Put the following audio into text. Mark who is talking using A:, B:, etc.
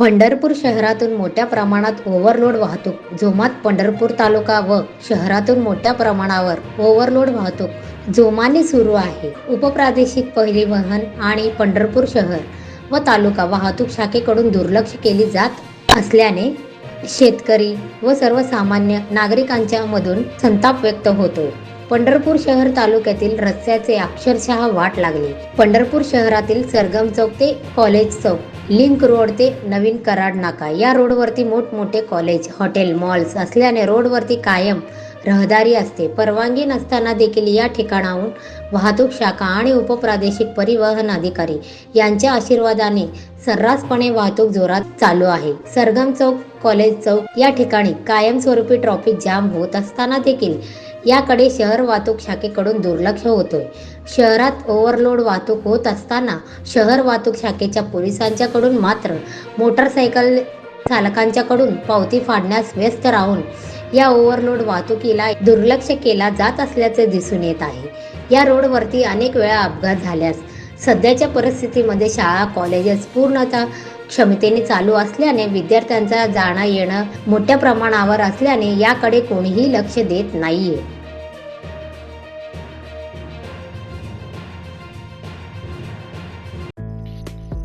A: पंढरपूर शहरातून मोठ्या प्रमाणात ओव्हरलोड वाहतूक जोमात पंढरपूर तालुका व शहरातून मोठ्या प्रमाणावर ओव्हरलोड वाहतूक जोमाने सुरू आहे. उपप्रादेशिक परिवहन आणि पंढरपूर शहर व तालुका वाहतूक शाखेकडून दुर्लक्ष केली जात असल्याने शेतकरी व सर्वसामान्य नागरिकांच्या मधून संताप व्यक्त होतो. पंढरपूर शहर तालुक्यातील रस्त्याचे अक्षरशः वाट लागली. पंढरपूर शहरातील सरगम चौक ते कॉलेज चौक लिंक रोड ते नवीन कराड नाका या रोडवरती मोठमोठे कॉलेज हॉटेल मॉल्स असल्याने रोडवरती कायम रहदारी असते. परवानगी नसताना देखील या ठिकाणाहून वाहतूक शाखा आणि उपप्रादेशिक परिवहन अधिकारी यांच्या आशीर्वादाने सर्रासपणे वाहतूक जोरात चालू आहे. सरगम चौक कॉलेज चौक या ठिकाणी कायमस्वरूपी ट्रॉफिक जाम होत असताना देखील याकडे शहर वाहतूक शाखेकडून दुर्लक्ष होतोय. शहरात ओव्हरलोड वाहतूक होत असताना शहर वाहतूक शाखेच्या पोलिसांच्याकडून मात्र मोटरसायकल चालकांच्याकडून पावती फाडण्यास व्यस्त राहून या ओव्हरलोड वाहतुकीला दुर्लक्ष केला जात असल्याचे दिसून येत आहे. या रोडवरती अनेक वेळा अपघात झाल्यास सध्याच्या परिस्थितीमध्ये शाळा कॉलेजेस पूर्णतः क्षमतेने चालू असल्याने विद्यार्थ्यांचा जाणं येणं मोठ्या प्रमाणावर असल्याने याकडे कोणीही लक्ष देत नाहीये.